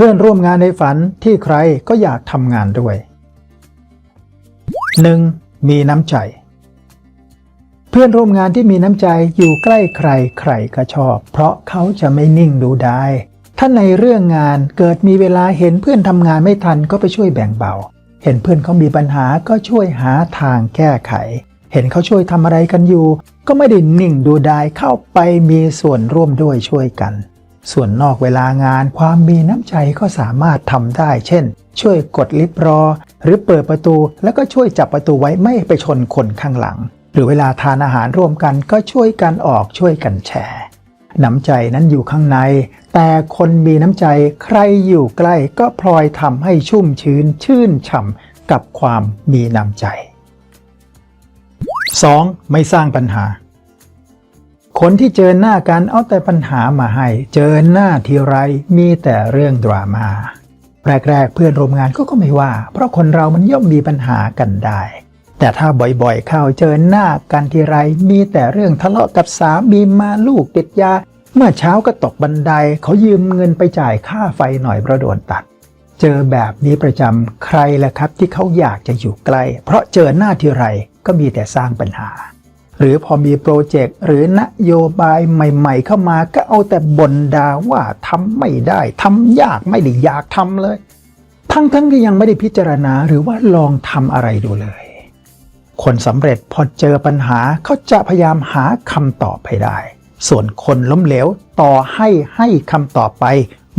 เพื่อนร่วมงานในฝันที่ใครก็อยากทำงานด้วย 1. มีน้ำใจ เพื่อนร่วมงานที่มีน้ำใจอยู่ใกล้ใครใครก็ชอบ เพราะเขาจะไม่นิ่งดูได้ ถ้าในเรื่องงานเกิดมีเวลาเห็นเพื่อนทำงานไม่ทันก็ไปช่วยแบ่งเบา เห็นเพื่อนเขามีปัญหาก็ช่วยหาทางแก้ไข เห็นเขาช่วยทำอะไรกันอยู่ ก็ไม่ได้นิ่งดูได้เข้าไปมีส่วนร่วมด้วยช่วยกัน ส่วนนอกเวลางานความมีน้ำใจก็สามารถทำได้ เช่น ช่วยกดลิฟต์รอ หรือเปิดประตูแล้วก็ช่วยจับประตูไว้ไม่ไปชนคนข้างหลัง หรือเวลาทานอาหารร่วมกันก็ช่วยกันออกช่วยกันแชร์น้ำใจนั้นอยู่ข้างใน แต่คนมีน้ำใจใครอยู่ใกล้ก็พลอยทำให้ชุ่มชื้นชื่นฉ่ำกับความมีน้ำใจ 2. ไม่สร้างปัญหา คนที่เจอหน้ากันเอาแต่ปัญหามาให้ เจอหน้าทีไรมีแต่เรื่องดราม่าแรกๆ เพื่อนร่วมงานก็ก็ไม่ว่า เพราะคนเรามันย่อมมีปัญหากันได้ แต่ถ้าบ่อยๆ เข้าเจอหน้ากันทีไร มีแต่เรื่องทะเลาะกับสามีมาลูกติดยา เมื่อเช้าก็ตกบันไดเขายืมเงินไปจ่ายค่าไฟหน่อยเพระโดนตัด เจอแบบนี้ประจำใครแหละครับที่เขาอยากจะอยู่ใกล้ เพราะเจอหน้าทีไรก็มีแต่สร้างปัญหา หรือพอมีโปรเจกต์หรือนโยบายใหม่ ๆ เข้ามาก็เอาแต่บ่นด่าว่าทำไม่ได้ทำยากไม่ได้อยากทำเลย ทั้งๆที่ยังไม่ได้พิจารณาหรือว่าลองทำอะไรดูเลย คนสำเร็จพอเจอปัญหาเขาจะพยายามหาคำตอบให้ได้ ส่วนคนล้มเหลวต่อให้ให้คำตอบไป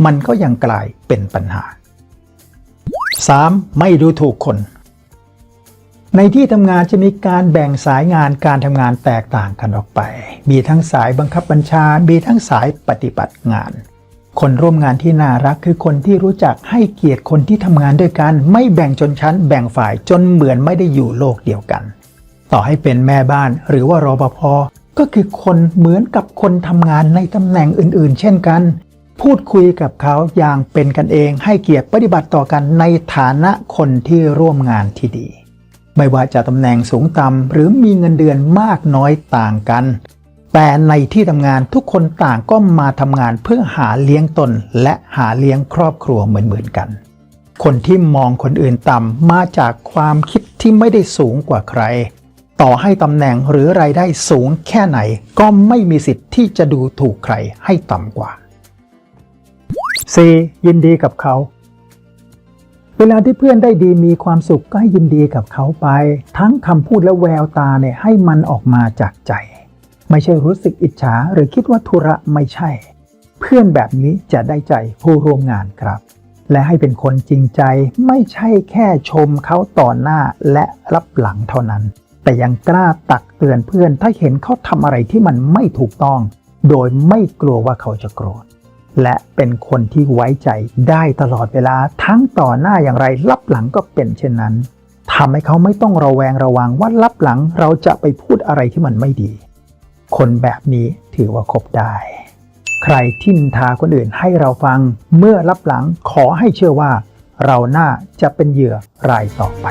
มันก็ยังกลายเป็นปัญหา 3. ไม่ดูถูกคน ในที่ทำงานจะมีการแบ่งสายงานการทำงานแตกต่างกันออกไป มีทั้งสายบังคับบัญชา มีทั้งสายปฏิบัติงาน คนร่วมงานที่น่ารักคือคนที่รู้จักให้เกียรติคนที่ทำงานด้วยกัน ไม่แบ่งชนชั้น แบ่งฝ่ายจนเหมือนไม่ได้อยู่โลกเดียวกัน ต่อให้เป็นแม่บ้านหรือว่ารปภก็คือคนเหมือนกับคนทำงานในตำแหน่งอื่น ๆ เช่นกัน พูดคุยกับเขาอย่างเป็นกันเอง ให้เกียรติปฏิบัติต่อกันในฐานะคนที่ร่วมงานที่ดี ไม่ว่าจะตำแหน่งสูงต่ำหรือมีเงินเดือนมากน้อยต่างกัน แต่ในที่ทำงานทุกคนต่างก็มาทำงานเพื่อหาเลี้ยงตน และหาเลี้ยงครอบครัวเหมือนๆกัน คนที่มองคนอื่นต่ำมาจากความคิดที่ไม่ได้สูงกว่าใคร ต่อให้ตำแหน่งหรือรายได้สูงแค่ไหน ก็ไม่มีสิทธิ์ที่จะดูถูกใครให้ต่ำกว่า 4. ยินดีกับเขา เวลาที่เพื่อนได้ดีมีความสุขก็ให้ยินดีกับเขาไป ทั้งคำพูดและแววตาเนี่ยให้มันออกมาจากใจ ไม่ใช่รู้สึกอิจฉาหรือคิดว่าธุระไม่ใช่ เพื่อนแบบนี้จะได้ใจผู้ร่วมงานครับ และให้เป็นคนจริงใจไม่ใช่แค่ชมเขาต่อหน้าและรับหลังเท่านั้น แต่ยังกล้าตักเตือนเพื่อนถ้าเห็นเขาทำอะไรที่มันไม่ถูกต้อง โดยไม่กลัวว่าเขาจะโกรธ และเป็นคนที่ไว้ใจได้ตลอดเวลาทั้งต่อหน้าอย่างไรรับหลังก็เป็นเช่นนั้นทำให้เขาไม่ต้องระแวงระวังว่ารับหลังเราจะไปพูดอะไรที่มันไม่ดี คนแบบนี้ถือว่าคบได้ ใครที่นินทาคนอื่นให้เราฟังเมื่อรับหลังขอให้เชื่อว่า เราน่าจะเป็นเหยื่อรายต่อไป